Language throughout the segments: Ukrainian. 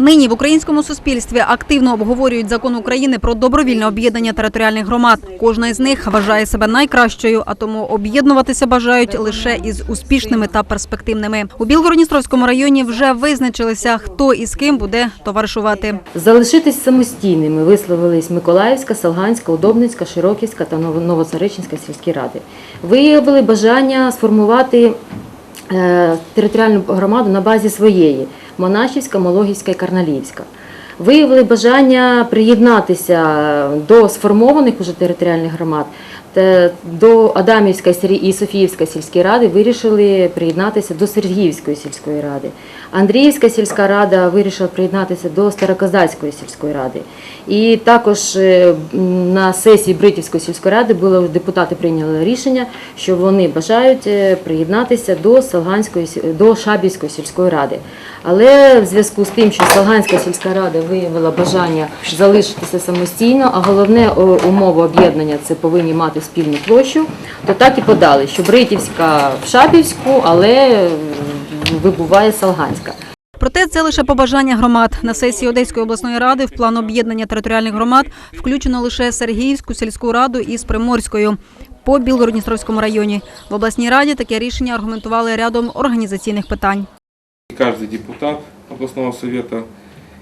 Нині в українському суспільстві активно обговорюють закон України про добровільне об'єднання територіальних громад. Кожна із них вважає себе найкращою, а тому об'єднуватися бажають лише із успішними та перспективними. У Білгородністровському районі вже визначилися, хто і з ким буде товаришувати. Залишитись самостійними висловились Миколаївська, Салганська, Удобницька, Широківська та Ново- Новоцаричинська сільські ради. Виявили бажання сформувати е, територіальну громаду на базі своєї Монашівська, Мологівська і Карналівська. Виявили бажання приєднатися до сформованих уже територіальних громад. Та До Адамівської і Софіївської сільської ради вирішили приєднатися до Сергіївської сільської ради. Андріївська сільська рада вирішила приєднатися до Староказацької сільської ради. І також е, на сесії Бритівської сільської ради було депутати прийняли рішення, що вони бажають е, приєднатися до Салганської до Шабівської сільської ради. Але в зв'язку з тим, що Салганська сільська рада виявила бажання залишитися самостійно, а головне умова об'єднання це повинні мати спільну площу, то так і подали, що Бритівська в Шабівську, але е, вибуває Салганська. Проте це лише побажання громад. На сесії Одеської обласної ради в план об'єднання територіальних громад включено лише Сергіївську сільську раду із Приморською по Білгородністровському районі. В обласній раді таке рішення аргументували рядом організаційних питань. Каждый депутат областного совета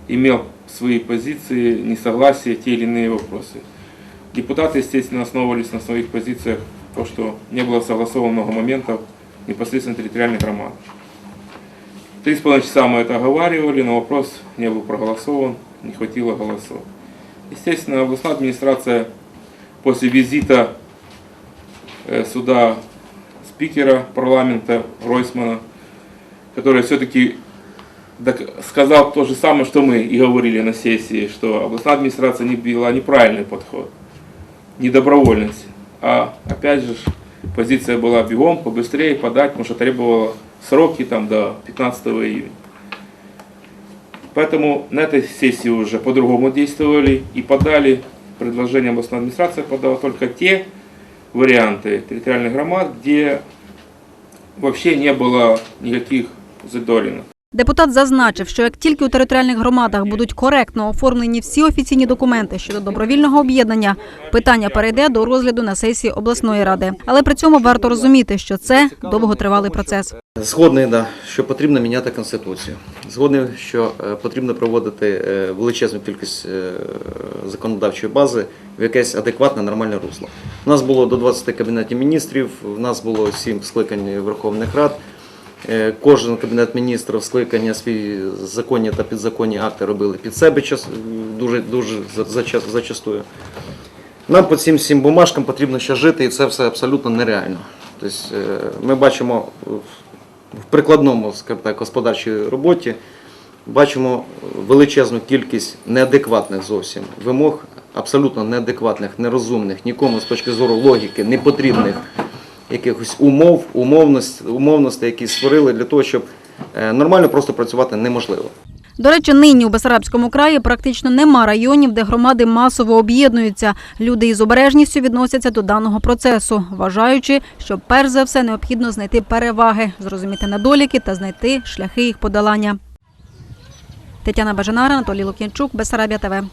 имел свои позиции, несогласия, те или иные вопросы. Депутаты, естественно, основывались на своих позициях, то, что не было согласовано много моментов непосредственно территориальных громад. Три с половиной часа мы это оговаривали, но вопрос не был проголосован, не хватило голосов. Естественно, областная администрация после визита э, сюда спикера парламента Ройсмана который все-таки сказал то же самое, что мы и говорили на сессии, что областная администрация не вела неправильный подход, недобровольность. А опять же, позиция была бегом, побыстрее подать, потому что требовала сроки там до 15 июня. Поэтому на этой сессии уже по-другому действовали и подали предложение областной администрации, подала только те варианты территориальных громад, где вообще не было никаких задоринок. Депутат зазначив, що як тільки у територіальних громадах будуть коректно оформлені всі офіційні документи щодо добровільного об'єднання, питання перейде до розгляду на сесії обласної ради. Але при цьому варто розуміти, що це довготривалий процес. Згодний, да, що потрібно міняти конституцію. Згодний, що е, потрібно проводити е, величезну кількість е, законодавчої бази в якесь адекватне, нормальне русло. У нас було до 20 кабінетів міністрів, у нас було 7 скликань Верховних Рад. Е, Кожен кабінет міністрів скликання свої законні та підзаконні акти робили під себе дуже, дуже зачастую. Нам по цим всім бумажкам потрібно ще жити, і це все абсолютно нереально. Тобто, е, ми бачимо в- прикладному так, господарчій роботі, бачимо величезну кількість неадекватних зовсім вимог, абсолютно неадекватних, нерозумних, нікому з точки зору логіки, непотрібних якихось умов, умовностей, які створили для того, щоб е, нормально просто працювати неможливо. До речі, нині у Бесарабському краї практично нема районів, де громади масово об'єднуються. Люди із обережністю відносяться до даного процесу, вважаючи, що перш за все необхідно знайти переваги, зрозуміти недоліки та знайти шляхи їх подолання. Тетяна Бажанара, Анатолій Лук'янчук, Бесарабія ТВ.